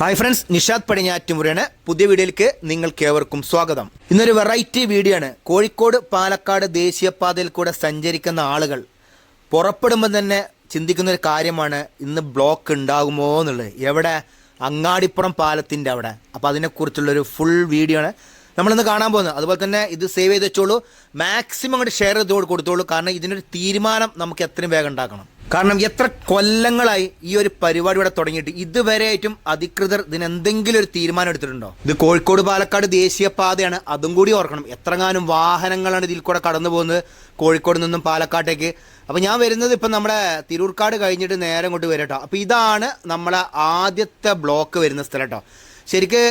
Hi friends Nishad പടിഞ്ഞാറ്റുമുറിയാണ്. പുതിയ വീഡിയോയിലേക്ക് നിങ്ങൾക്ക് ഏവർക്കും സ്വാഗതം. ഇന്നൊരു വെറൈറ്റി വീഡിയോ ആണ്. കോഴിക്കോട് പാലക്കാട് ദേശീയപാതയിൽ കൂടെ സഞ്ചരിക്കുന്ന ആളുകൾ പുറപ്പെടുമ്പോൾ തന്നെ ചിന്തിക്കുന്ന ഒരു കാര്യമാണ് ഇന്ന് ബ്ലോക്ക് ഉണ്ടാകുമോ എന്നുള്ളത്. എവിടെ? അങ്ങാടിപ്പുറം പാലത്തിന്റെ അവിടെ. അപ്പോൾ അതിനെക്കുറിച്ചുള്ളൊരു ഫുൾ വീഡിയോ ആണ് നമ്മളിന്ന് കാണാൻ പോകുന്നത്. അതുപോലെ തന്നെ ഇത് സേവ് ചെയ്ത് വെച്ചോളൂ. മാക്സിമം അങ്ങോട്ട് ഷെയർ ചെയ്ത് കൊടുത്തോളൂ. കാരണം ഇതിനൊരു തീരുമാനം നമുക്ക് എത്രയും വേഗം ഉണ്ടാക്കണം. കാരണം എത്ര കൊല്ലങ്ങളായി ഈ ഒരു പരിപാടി ഇവിടെ തുടങ്ങിയിട്ട്. ഇതുവരെയായിട്ടും അധികൃതർ ഇതിനെന്തെങ്കിലും ഒരു തീരുമാനം എടുത്തിട്ടുണ്ടോ? ഇത് കോഴിക്കോട് പാലക്കാട് ദേശീയപാതയാണ്. അതും കൂടി ഓർക്കണം. എത്രങ്ങാനും വാഹനങ്ങളാണ് ഇതിൽ കൂടെ കടന്നു പോകുന്നത് കോഴിക്കോട് നിന്നും പാലക്കാട്ടേക്ക്. അപ്പോൾ ഞാൻ വരുന്നത് ഇപ്പം നമ്മുടെ തിരൂർക്കാട് കഴിഞ്ഞിട്ട് നേരെ ഇങ്ങോട്ട് വരട്ടോ. അപ്പോൾ ഇതാണ് നമ്മളെ ആദ്യത്തെ ബ്ലോക്ക് വരുന്ന സ്ഥലം കേട്ടോ. ശരിക്ക്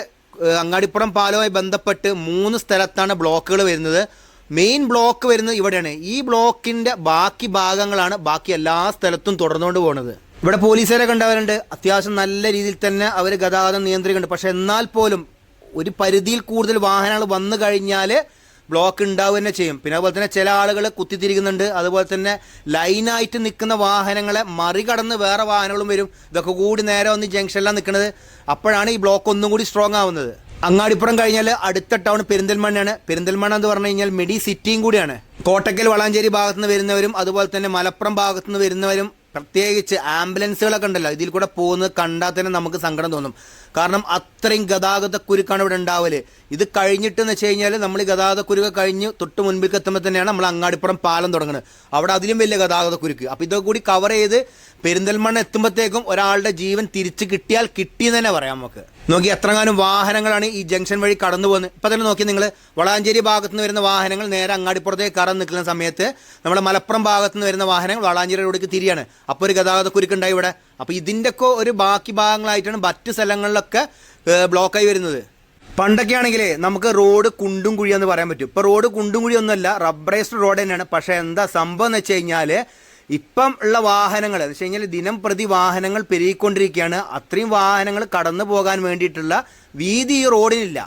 അങ്ങാടിപ്പുറം പാലവുമായി ബന്ധപ്പെട്ട് മൂന്ന് സ്ഥലത്താണ് ബ്ലോക്കുകൾ വരുന്നത്. മെയിൻ ബ്ലോക്ക് വരുന്നത് ഇവിടെയാണ്. ഈ ബ്ലോക്കിന്റെ ബാക്കി ഭാഗങ്ങളാണ് ബാക്കി എല്ലാ സ്ഥലത്തും തുടർന്നുകൊണ്ട് പോകുന്നത് ഇവിടെ പോലീസുകാരെ കണ്ടവരുണ്ട്. അത്യാവശ്യം നല്ല രീതിയിൽ തന്നെ അവർ ഗതാഗതം നിയന്ത്രിക്കുന്നുണ്ട്. പക്ഷെ എന്നാൽ പോലും ഒരു പരിധിയിൽ കൂടുതൽ വാഹനങ്ങൾ വന്നു കഴിഞ്ഞാൽ ബ്ലോക്ക് ഉണ്ടാവുക തന്നെ ചെയ്യും. പിന്നെ അതുപോലെ തന്നെ ചില ആളുകൾ കുത്തിത്തിരിക്കുന്നുണ്ട്. അതുപോലെ തന്നെ ലൈനായിട്ട് നിൽക്കുന്ന വാഹനങ്ങളെ മറികടന്ന് വേറെ വാഹനങ്ങളും വരും. ഇതൊക്കെ കൂടി നേരെ വന്ന് ജംഗ്ഷനിലാണ് നിൽക്കുന്നത്. അപ്പോഴാണ് ഈ ബ്ലോക്ക് ഒന്നും കൂടി സ്ട്രോങ് ആവുന്നത്. അങ്ങാടിപ്പുറം കഴിഞ്ഞാൽ അടുത്ത ടൗൺ പെരിന്തൽമണ്ണയാണ്. പെരിന്തൽമണ്ണ എന്ന് പറഞ്ഞു കഴിഞ്ഞാൽ മെഡി സിറ്റിയും കൂടിയാണ്. കോട്ടക്കൽ വളാഞ്ചേരി ഭാഗത്തുനിന്ന് വരുന്നവരും അതുപോലെ തന്നെ മലപ്പുറം ഭാഗത്തുനിന്ന് വരുന്നവരും പ്രത്യേകിച്ച് ആംബുലൻസുകളൊക്കെ ഉണ്ടല്ലോ. ഇതിൽ കൂടെ പോകുന്നത് കണ്ടാൽ തന്നെ നമുക്ക് സങ്കടം തോന്നും. കാരണം അത്രയും ഗതാഗത കുരുക്കാണ് ഇവിടെ ഉണ്ടാവൽ. ഇത് കഴിഞ്ഞിട്ടെന്ന് വെച്ച് കഴിഞ്ഞാൽ നമ്മൾ ഈ ഗതാഗത കുരുക്ക് കഴിഞ്ഞ് തൊട്ട് മുൻപിൽ എത്തുമ്പോൾ തന്നെയാണ് നമ്മൾ അങ്ങാടിപ്പുറം പാലം തുടങ്ങുന്നത് അവിടെ അതിലും വലിയ ഗതാഗത കുരുക്ക് അപ്പോൾ ഇതൊക്കെ കൂടി കവർ ചെയ്ത് പെരിന്തൽമണ്ണ എത്തുമ്പോഴത്തേക്കും ഒരാളുടെ ജീവൻ തിരിച്ചു കിട്ടിയാൽ കിട്ടിയെന്ന് തന്നെ പറയാം നമുക്ക്. നോക്കി എത്രങ്ങാനും വാഹനങ്ങളാണ് ഈ ജംഗ്ഷൻ വഴി കടന്നു പോകുന്നത്. ഇപ്പം തന്നെ നോക്കി നിങ്ങൾ വളാഞ്ചേരി ഭാഗത്ത് നിന്ന് വരുന്ന വാഹനങ്ങൾ നേരെ അങ്ങാടിപ്പുറത്തേക്ക് കടന്നു നിൽക്കുന്ന സമയത്ത് നമ്മുടെ മലപ്പുറം ഭാഗത്ത് നിന്ന് വരുന്ന വാഹനങ്ങൾ വളാഞ്ചേരി റോഡിലേക്ക് തിരിയാണ്. അപ്പോൾ ഒരു ഗതാഗത കുരുക്കുണ്ടായി ഇവിടെ. അപ്പോൾ ഇതിന്റെയൊക്കെ ഒരു ബാക്കി ഭാഗങ്ങളായിട്ടാണ് മറ്റ് സ്ഥലങ്ങളിലൊക്കെ ബ്ലോക്കായി വരുന്നത്. പണ്ടൊക്കെ ആണെങ്കിലേ നമുക്ക് റോഡ് കുണ്ടും കുഴിയെന്ന് പറയാൻ പറ്റും. ഇപ്പോൾ റോഡ് കുണ്ടും കുഴിയൊന്നുമല്ല റബ്ബറൈസ്ഡ് റോഡ് തന്നെയാണ്. പക്ഷേ എന്താ സംഭവം എന്ന് വെച്ച് കഴിഞ്ഞാൽ ഇപ്പം ഉള്ള വാഹനങ്ങൾ എന്ന് വെച്ച് കഴിഞ്ഞാൽ ദിനം പ്രതി വാഹനങ്ങൾ പെരുകിക്കൊണ്ടിരിക്കുകയാണ്. അത്രയും വാഹനങ്ങൾ കടന്നു പോകാൻ വേണ്ടിയിട്ടുള്ള വീതി ഈ റോഡിനില്ല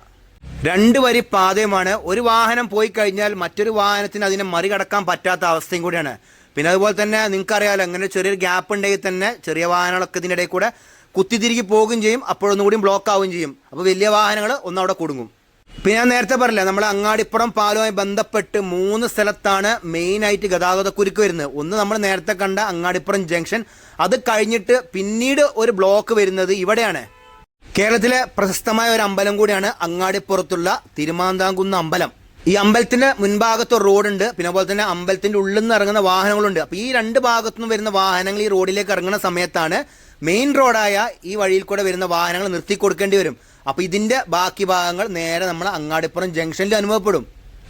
രണ്ട് വരി പാതയുമാണ്. ഒരു വാഹനം പോയി കഴിഞ്ഞാൽ മറ്റൊരു വാഹനത്തിന് അതിനെ മറികടക്കാൻ പറ്റാത്ത അവസ്ഥയും കൂടിയാണ്. പിന്നെ അതുപോലെ തന്നെ നിങ്ങൾക്കറിയാലോ അങ്ങനെ ചെറിയൊരു ഗ്യാപ്പ് ഉണ്ടെങ്കിൽ തന്നെ ചെറിയ വാഹനങ്ങളൊക്കെ ഇതിന്റെ കൂടെ കുത്തിത്തിരികി പോകുകയും ചെയ്യും. അപ്പോഴൊന്നുകൂടി ബ്ലോക്ക് ആവുകയും ചെയ്യും. അപ്പോൾ വലിയ വാഹനങ്ങൾ ഒന്നവിടെ കുടുങ്ങും. പിന്നെ ഞാൻ നേരത്തെ പറഞ്ഞില്ല നമ്മൾ അങ്ങാടിപ്പുറം പാലവുമായി ബന്ധപ്പെട്ട് മൂന്ന് സ്ഥലത്താണ് മെയിനായിട്ട് ഗതാഗത കുരുക്ക് വരുന്നത്. ഒന്ന് നമ്മൾ നേരത്തെ കണ്ട അങ്ങാടിപ്പുറം ജംഗ്ഷൻ. അത് കഴിഞ്ഞിട്ട് പിന്നീട് ഒരു ബ്ലോക്ക് വരുന്നത് ഇവിടെയാണ്. കേരളത്തിലെ പ്രശസ്തമായ ഒരു അമ്പലം കൂടിയാണ് അങ്ങാടിപ്പുറത്തുള്ള തിരുമാന്താംകുന്ന് അമ്പലം. ഈ അമ്പലത്തിന്റെ മുൻഭാഗത്ത് റോഡുണ്ട് പിന്നെ അതുപോലെ തന്നെ അമ്പലത്തിന്റെ ഉള്ളിൽ നിന്ന് ഇറങ്ങുന്ന വാഹനങ്ങളുണ്ട്. അപ്പോൾ ഈ രണ്ട് ഭാഗത്തു നിന്ന് വരുന്ന വാഹനങ്ങൾ ഈ റോഡിലേക്ക് ഇറങ്ങുന്ന സമയത്താണ് മെയിൻ റോഡായ ഈ വഴിയിൽ കൂടെ വരുന്ന വാഹനങ്ങൾ നിർത്തി കൊടുക്കേണ്ടി വരും. അപ്പോൾ ഇതിന്റെ ബാക്കി ഭാഗങ്ങൾ നേരെ നമ്മൾ അങ്ങാടിപ്പുറം ജംഗ്ഷനിൽ അനുഭവപ്പെടും.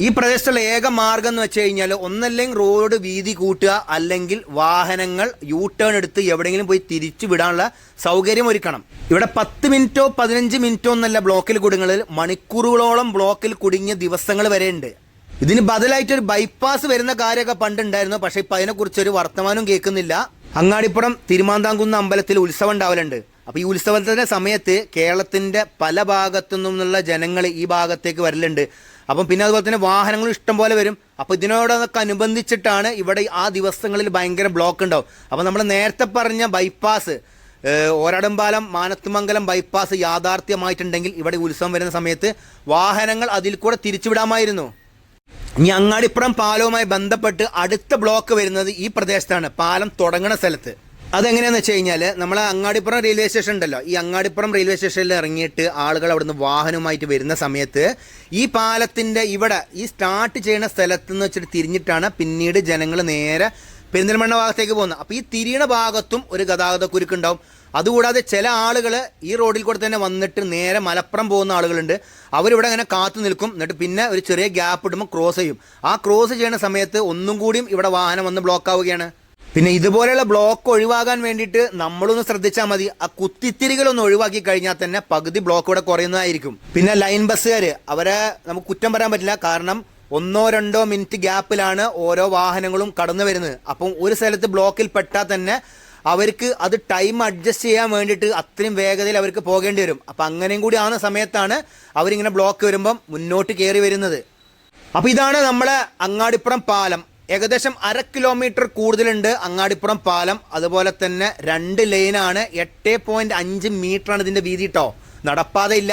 ഈ പ്രദേശത്തുള്ള ഏക മാർഗം എന്ന് വെച്ച് കഴിഞ്ഞാൽ ഒന്നല്ലെങ്കിൽ റോഡ് വീതി കൂട്ടുക അല്ലെങ്കിൽ വാഹനങ്ങൾ യൂ ടേൺ എടുത്ത് എവിടെയെങ്കിലും പോയി തിരിച്ചു വിടാനുള്ള സൗകര്യം ഒരുക്കണം. ഇവിടെ പത്ത് മിനിറ്റോ പതിനഞ്ച് മിനിറ്റോ എന്നല്ല ബ്ലോക്കിൽ കുടുങ്ങളിൽ മണിക്കൂറുകളോളം ബ്ലോക്കിൽ കുടുങ്ങിയ ദിവസങ്ങൾ വരെ ഉണ്ട് ഇതിന് ബദലായിട്ട് ഒരു ബൈപ്പാസ് വരുന്ന കാര്യമൊക്കെ പണ്ടുണ്ടായിരുന്നു. പക്ഷേ ഇപ്പം അതിനെക്കുറിച്ചൊരു വർത്തമാനം കേൾക്കുന്നില്ല. അങ്ങാടിപ്പുറം തിരുമാന്താംകുന്ന് അമ്പലത്തിൽ ഉത്സവം ഉണ്ടാവലുണ്ട്. അപ്പോൾ ഈ ഉത്സവത്തിന്റെ സമയത്ത് കേരളത്തിന്റെ പല ഭാഗത്തു നിന്നുള്ള ജനങ്ങൾ ഈ ഭാഗത്തേക്ക് വരലുണ്ട്. അപ്പം പിന്നെ അതുപോലെ തന്നെ വാഹനങ്ങളും ഇഷ്ടം പോലെ വരും. അപ്പോൾ ഇതിനോടൊക്കെ അനുബന്ധിച്ചിട്ടാണ് ഇവിടെ ആ ദിവസങ്ങളിൽ ഭയങ്കര ബ്ലോക്ക് ഉണ്ടാവും. അപ്പോൾ നമ്മൾ നേരത്തെ പറഞ്ഞ ബൈപ്പാസ് ഓരാടമ്പാലം മാനത്തുമംഗലം ബൈപ്പാസ് യാഥാർത്ഥ്യമായിട്ടുണ്ടെങ്കിൽ ഇവിടെ ഉത്സവം വരുന്ന സമയത്ത് വാഹനങ്ങൾ അതിൽ കൂടെ തിരിച്ചുവിടാമായിരുന്നു. ഇനി അങ്ങാടിപ്പുറം പാലവുമായി ബന്ധപ്പെട്ട് അടുത്ത ബ്ലോക്ക് വരുന്നത് ഈ പ്രദേശത്താണ്. പാലം തുടങ്ങുന്ന സ്ഥലത്ത്. അതെങ്ങനെയാന്ന് വെച്ച് കഴിഞ്ഞാൽ നമ്മളെ അങ്ങാടിപ്പുറം റെയിൽവേ സ്റ്റേഷൻ ഉണ്ടല്ലോ. ഈ അങ്ങാടിപ്പുറം റെയിൽവേ സ്റ്റേഷനിൽ ഇറങ്ങിയിട്ട് ആളുകൾ അവിടുന്ന് വാഹനവുമായിട്ട് വരുന്ന സമയത്ത് ഈ പാലത്തിന്റെ ഇവിടെ ഈ സ്റ്റാർട്ട് ചെയ്യുന്ന സ്ഥലത്ത് നിന്ന് വെച്ചിട്ട് തിരിഞ്ഞിട്ടാണ് പിന്നീട് ജനങ്ങൾ നേരെ പെരിന്തൽമണ്ണ ഭാഗത്തേക്ക് പോകുന്നത്. അപ്പോൾ ഈ തിരിയണ ഭാഗത്തും ഒരു ഗതാഗത കുരുക്കുണ്ടാവും അതുകൂടാതെ ചില ആളുകൾ ഈ റോഡിൽ കൂടെ തന്നെ വന്നിട്ട് നേരെ മലപ്പുറം പോകുന്ന ആളുകളുണ്ട്. അവരിവിടെ അങ്ങനെ കാത്തു നിൽക്കും. എന്നിട്ട് പിന്നെ ഒരു ചെറിയ ഗ്യാപ്പ് ഇടുമ്പോൾ ക്രോസ് ചെയ്യും. ആ ക്രോസ് ചെയ്യുന്ന സമയത്ത് ഒന്നും കൂടിയും ഇവിടെ വാഹനം വന്ന് ബ്ലോക്ക് ആവുകയാണ്. പിന്നെ ഇതുപോലെയുള്ള ബ്ലോക്ക് ഒഴിവാകാൻ വേണ്ടിയിട്ട് നമ്മളൊന്ന് ശ്രദ്ധിച്ചാൽ മതി. ആ കുത്തിത്തിരികളൊന്ന് ഒഴിവാക്കി കഴിഞ്ഞാൽ തന്നെ പകുതി ബ്ലോക്ക് ഇവിടെ കുറയുന്നതായിരിക്കും. പിന്നെ ലൈൻ ബസ്സുകാർ അവരെ നമുക്ക് കുറ്റം പറയാൻ പറ്റില്ല. കാരണം ഒന്നോ രണ്ടോ മിനിറ്റ് ഗ്യാപ്പിലാണ് ഓരോ വാഹനങ്ങളും കടന്നു വരുന്നത് അപ്പം ഒരു സ്ഥലത്ത് ബ്ലോക്കിൽ പെട്ടാൽ തന്നെ അവർക്ക് അത് ടൈം അഡ്ജസ്റ്റ് ചെയ്യാൻ വേണ്ടിയിട്ട് അത്രയും വേഗതയിൽ അവർക്ക് പോകേണ്ടി വരും. അപ്പം അങ്ങനെയും കൂടി ആവുന്ന സമയത്താണ് അവരിങ്ങനെ ബ്ലോക്ക് വരുമ്പം മുന്നോട്ട് കയറി വരുന്നത്. അപ്പോൾ ഇതാണ് നമ്മളെ അങ്ങാടിപ്പുറം പാലം. ഏകദേശം അര കിലോമീറ്റർ കൂടുതലുണ്ട് അങ്ങാടിപ്പുറം പാലം. അതുപോലെ തന്നെ രണ്ട് ലൈനാണ് എട്ട് പോയിന്റ് അഞ്ച് മീറ്ററാണ് ഇതിന്റെ വീതി കേട്ടോ നടപ്പാതയില്ല.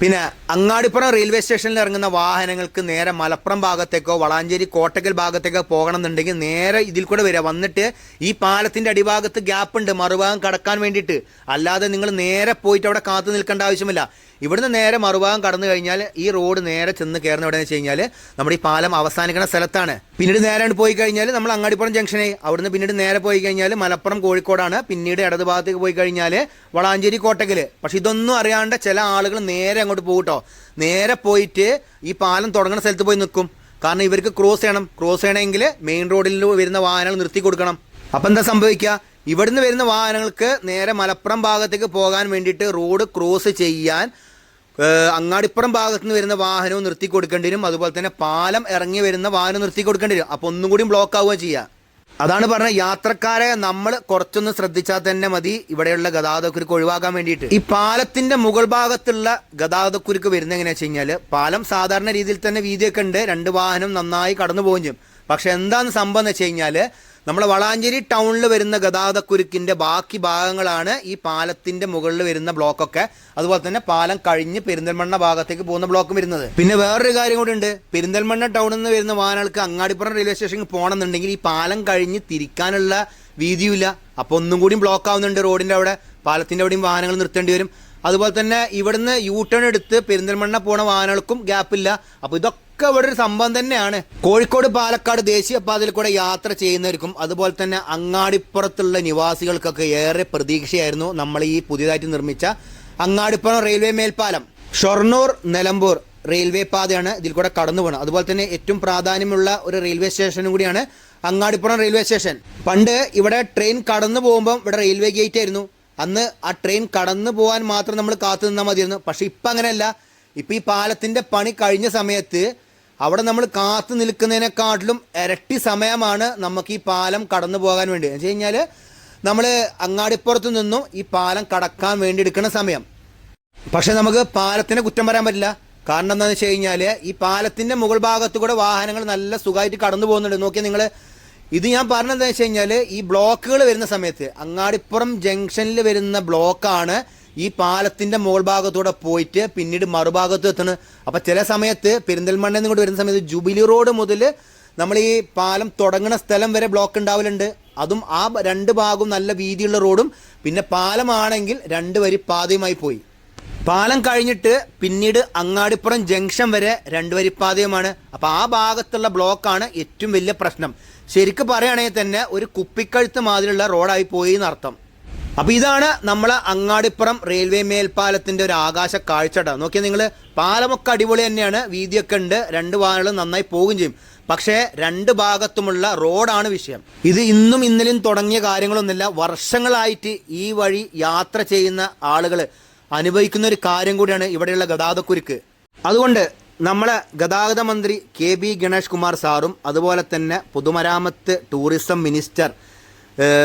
പിന്നെ അങ്ങാടിപ്പുറം റെയിൽവേ സ്റ്റേഷനിൽ ഇറങ്ങുന്ന വാഹനങ്ങൾക്ക് നേരെ മലപ്പുറം ഭാഗത്തേക്കോ വളാഞ്ചേരി കോട്ടക്കൽ ഭാഗത്തേക്കോ പോകണം എന്നുണ്ടെങ്കിൽ നേരെ ഇതിൽ കൂടെ വരിക. വന്നിട്ട് ഈ പാലത്തിന്റെ അടിഭാഗത്ത് ഗ്യാപ്പ് ഉണ്ട് മറുഭാഗം കടക്കാൻ വേണ്ടിയിട്ട്. അല്ലാതെ നിങ്ങൾ നേരെ പോയിട്ട് അവിടെ കാത്തു നിൽക്കേണ്ട ആവശ്യമില്ല. ഇവിടുന്ന് നേരെ മറുഭാഗം കടന്നു കഴിഞ്ഞാൽ ഈ റോഡ് നേരെ ചെന്ന് കയറുന്ന എവിടെയെന്ന് വെച്ച് കഴിഞ്ഞാൽ നമ്മുടെ ഈ പാലം അവസാനിക്കുന്ന സ്ഥലത്താണ്. പിന്നീട് നേരെ പോയി കഴിഞ്ഞാൽ നമ്മൾ അങ്ങാടിപ്പുറം ജംഗ്ഷനെ അവിടുന്ന് പിന്നീട് നേരെ പോയി കഴിഞ്ഞാൽ മലപ്പുറം കോഴിക്കോടാണ്. പിന്നീട് ഇടത് ഭാഗത്തേക്ക് പോയി കഴിഞ്ഞാൽ വളാഞ്ചേരി കോട്ടക്കൽ പക്ഷെ ഇതൊന്നും അറിയാണ്ട് ചില ആളുകൾ നേരെ അങ്ങോട്ട് പോകട്ടോ നേരെ പോയിട്ട് ഈ പാലം തുടങ്ങുന്ന സ്ഥലത്ത് പോയി നിൽക്കും കാരണം ഇവർക്ക് ക്രോസ് ചെയ്യണം. ക്രോസ് ചെയ്യണമെങ്കിൽ മെയിൻ റോഡിൽ വരുന്ന വാഹനങ്ങൾ നിർത്തി കൊടുക്കണം. അപ്പം എന്താ സംഭവിക്കുക ഇവിടുന്ന് വരുന്ന വാഹനങ്ങൾക്ക് നേരെ മലപ്പുറം ഭാഗത്തേക്ക് പോകാൻ വേണ്ടിയിട്ട് റോഡ് ക്രോസ് ചെയ്യാൻ അങ്ങാടിപ്പുറം ഭാഗത്ത് നിന്ന് വരുന്ന വാഹനവും നിർത്തി കൊടുക്കേണ്ടി വരും. അതുപോലെ തന്നെ പാലം ഇറങ്ങി വരുന്ന വാഹനം നിർത്തി കൊടുക്കേണ്ടി വരും. അപ്പോൾ ഒന്നും കൂടി ബ്ലോക്ക് ആവുക ചെയ്യുക അതാണ് പറഞ്ഞ യാത്രക്കാരെ നമ്മൾ കുറച്ചൊന്ന് ശ്രദ്ധിച്ചാൽ തന്നെ മതി ഇവിടെയുള്ള ഗതാഗതക്കുരുക്ക് ഒഴിവാക്കാൻ വേണ്ടിയിട്ട്. ഈ പാലത്തിന്റെ മുകൾ ഭാഗത്തുള്ള ഗതാഗതക്കുരുക്ക് വരുന്ന എങ്ങനെയാ വെച്ച് കഴിഞ്ഞാൽ പാലം സാധാരണ രീതിയിൽ തന്നെ വീതിയൊക്കെ ഉണ്ട്. രണ്ട് വാഹനം നന്നായി കടന്നു പോകുകയും പക്ഷെ എന്താണ് സംഭവം എന്ന് വെച്ച് കഴിഞ്ഞാൽ നമ്മളെ വളാഞ്ചേരി ടൗണിൽ വരുന്ന ഗതാഗതക്കുരുക്കിന്റെ ബാക്കി ഭാഗങ്ങളാണ് ഈ പാലത്തിന്റെ മുകളിൽ വരുന്ന ബ്ലോക്കൊക്കെ. അതുപോലെ തന്നെ പാലം കഴിഞ്ഞ് പെരിന്തൽമണ്ണ ഭാഗത്തേക്ക് പോകുന്ന ബ്ലോക്കും വരുന്നത്. പിന്നെ വേറൊരു കാര്യം കൂടി ഉണ്ട്. പെരിന്തൽമണ്ണ ടൗണിൽ നിന്ന് വരുന്ന വാഹനങ്ങൾക്ക് അങ്ങാടിപ്പുറം റെയിൽവേ സ്റ്റേഷനിൽ പോകണമെന്നുണ്ടെങ്കിൽ ഈ പാലം കഴിഞ്ഞ് തിരിക്കാനുള്ള വീതിയുമില്ല. അപ്പോൾ ഒന്നും കൂടി ബ്ലോക്ക് ആവുന്നുണ്ട് റോഡിന്റെ അവിടെ. പാലത്തിന്റെ അവിടെയും വാഹനങ്ങൾ നിർത്തേണ്ടി വരും. അതുപോലെ തന്നെ ഇവിടുന്ന് യൂ ടേൺ എടുത്ത് പെരിന്തൽമണ്ണ പോണ വാഹനങ്ങൾക്കും ഗ്യാപ്പില്ല അപ്പോൾ ഇതൊക്കെ ഇവിടെ ഒരു സംഭവം തന്നെയാണ്. കോഴിക്കോട് പാലക്കാട് ദേശീയപാതയിൽ കൂടെ യാത്ര ചെയ്യുന്നവർക്കും അതുപോലെ തന്നെ അങ്ങാടിപ്പുറത്തുള്ള നിവാസികൾക്കൊക്കെ ഏറെ പ്രതീക്ഷയായിരുന്നു നമ്മൾ ഈ പുതിയതായിട്ട് നിർമ്മിച്ച അങ്ങാടിപ്പുറം റെയിൽവേ മേൽപ്പാലം. ഷൊർണൂർ നിലമ്പൂർ റെയിൽവേ പാതയാണ് ഇതിൽ കൂടെ കടന്നു പോകുന്നത് അതുപോലെ തന്നെ ഏറ്റവും പ്രാധാന്യമുള്ള ഒരു റെയിൽവേ സ്റ്റേഷനും കൂടിയാണ് അങ്ങാടിപ്പുറം റെയിൽവേ സ്റ്റേഷൻ. പണ്ട് ഇവിടെ ട്രെയിൻ കടന്നു പോകുമ്പോൾ ഇവിടെ റെയിൽവേ ഗേറ്റ് ആയിരുന്നു. അന്ന് ആ ട്രെയിൻ കടന്നു പോകാൻ മാത്രം നമ്മൾ കാത്തു നിന്നാൽ മതിയായിരുന്നു. പക്ഷെ ഇപ്പം അങ്ങനെയല്ല. ഇപ്പം ഈ പാലത്തിന്റെ പണി കഴിഞ്ഞ സമയത്ത് അവിടെ നമ്മൾ കാത്തു നിൽക്കുന്നതിനെക്കാട്ടിലും ഇരട്ടി സമയമാണ് നമുക്ക് ഈ പാലം കടന്നു പോകാൻ വേണ്ടി. എന്ന് വെച്ച് നമ്മൾ അങ്ങാടിപ്പുറത്ത് നിന്നും ഈ പാലം കടക്കാൻ വേണ്ടി എടുക്കുന്ന സമയം. പക്ഷെ നമുക്ക് പാലത്തിനെ കുറ്റം പറയാൻ പറ്റില്ല. കാരണം എന്താണെന്ന് വെച്ച് കഴിഞ്ഞാൽ ഈ പാലത്തിന്റെ മുകൾ ഭാഗത്ത് കൂടെ വാഹനങ്ങൾ നല്ല സുഖമായിട്ട് കടന്നു പോകുന്നുണ്ട്. നോക്കിയാൽ നിങ്ങൾ ഇത് ഞാൻ പറഞ്ഞത് എന്താ വെച്ച് കഴിഞ്ഞാൽ ഈ ബ്ലോക്കുകൾ വരുന്ന സമയത്ത് അങ്ങാടിപ്പുറം ജംഗ്ഷനിൽ വരുന്ന ബ്ലോക്കാണ് ഈ പാലത്തിന്റെ മുകൾ ഭാഗത്തൂടെ പോയിട്ട് പിന്നീട് മറുഭാഗത്ത് എത്തുന്നത്. അപ്പൊ ചില സമയത്ത് പെരിന്തൽമണ്ണയിൽ നിന്ന് കൂടെ വരുന്ന സമയത്ത് ജൂബിലി റോഡ് മുതൽ നമ്മൾ ഈ പാലം തുടങ്ങുന്ന സ്ഥലം വരെ ബ്ലോക്ക് ഉണ്ടാവലുണ്ട്. അതും ആ രണ്ട് ഭാഗവും നല്ല വീതിയുള്ള റോഡും. പിന്നെ പാലമാണെങ്കിൽ രണ്ട് വരി പാതയുമായി പോയി. പാലം കഴിഞ്ഞിട്ട് പിന്നീട് അങ്ങാടിപ്പുറം ജംഗ്ഷൻ വരെ രണ്ട് വരിപ്പാതയുമാണ് അപ്പൊ ആ ഭാഗത്തുള്ള ബ്ലോക്കാണ് ഏറ്റവും വലിയ പ്രശ്നം. ശരിക്കും പറയുകയാണെങ്കിൽ തന്നെ ഒരു കുപ്പിക്കഴുത്ത് മാതിരിയുള്ള റോഡായി പോയി എന്നർത്ഥം. അപ്പൊ ഇതാണ് നമ്മളെ അങ്ങാടിപ്പുറം റെയിൽവേ മേൽപ്പാലത്തിന്റെ ഒരു ആകാശ കാഴ്ച നോക്കിയാൽ നിങ്ങൾ പാലമൊക്കെ അടിപൊളി തന്നെയാണ്. വീതിയൊക്കെ ഉണ്ട്. രണ്ട് വാഹനങ്ങളും നന്നായി പോകുകയും ചെയ്യും. പക്ഷേ രണ്ട് ഭാഗത്തുമുള്ള റോഡാണ് വിഷയം. ഇത് ഇന്നും ഇന്നലെയും തുടങ്ങിയ കാര്യങ്ങളൊന്നുമില്ല. വർഷങ്ങളായിട്ട് ഈ വഴി യാത്ര ചെയ്യുന്ന ആളുകൾ അനുഭവിക്കുന്ന ഒരു കാര്യം കൂടിയാണ് ഇവിടെയുള്ള ഗതാഗതക്കുരുക്ക്. അതുകൊണ്ട് നമ്മളെ ഗതാഗത മന്ത്രി കെ ബി ഗണേഷ് കുമാർ സാറും അതുപോലെ തന്നെ പൊതുമരാമത്ത് ടൂറിസം മിനിസ്റ്റർ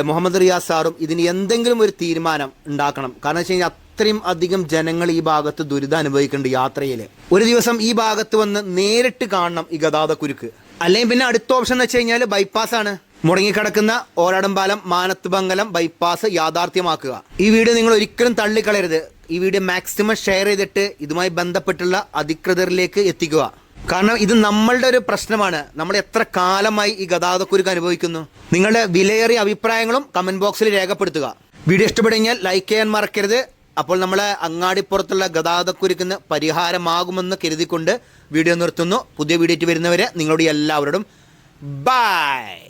മുഹമ്മദ് റിയാസ് സാറും ഇതിന് എന്തെങ്കിലും ഒരു തീരുമാനം ഉണ്ടാക്കണം. കാരണം വെച്ച് കഴിഞ്ഞാൽ അത്രയും അധികം ജനങ്ങൾ ഈ ഭാഗത്ത് ദുരിതം അനുഭവിക്കുന്നുണ്ട് യാത്രയിൽ ഒരു ദിവസം ഈ ഭാഗത്ത് വന്ന് നേരിട്ട് കാണണം ഈ ഗതാഗത കുരുക്ക്. അല്ലെങ്കിൽ പിന്നെ അടുത്ത ഓപ്ഷൻ എന്ന് വെച്ച് കഴിഞ്ഞാൽ ബൈപ്പാസ് ആണ്. മുടങ്ങിക്കിടക്കുന്ന മാനത്ത് മാനത്തുമംഗലം ബൈപ്പാസ് യാഥാർത്ഥ്യമാക്കുക. ഈ വീഡിയോ നിങ്ങൾ ഒരിക്കലും തള്ളിക്കളയരുത്. ഈ വീഡിയോ മാക്സിമം ഷെയർ ചെയ്തിട്ട് ഇതുമായി ബന്ധപ്പെട്ടുള്ള അധികൃതരിലേക്ക് എത്തിക്കുക. കാരണം ഇത് നമ്മളുടെ ഒരു പ്രശ്നമാണ്. നമ്മൾ എത്ര കാലമായി ഈ ഗതാഗതക്കുരുക്ക് അനുഭവിക്കുന്നു? നിങ്ങളുടെ വിലയേറിയ അഭിപ്രായങ്ങളും കമന്റ് ബോക്സിൽ രേഖപ്പെടുത്തുക. വീഡിയോ ഇഷ്ടപ്പെടുകഴിഞ്ഞാൽ ലൈക്ക് ചെയ്യാൻ മറക്കരുത്. അപ്പോൾ നമ്മളെ അങ്ങാടിപ്പുറത്തുള്ള ഗതാഗതക്കുരുക്കിന് പരിഹാരമാകുമെന്ന് കരുതിക്കൊണ്ട് വീഡിയോ നിർത്തുന്നു. പുതിയ വീഡിയോ വരുന്നവരെ നിങ്ങളോട് എല്ലാവരോടും ബൈ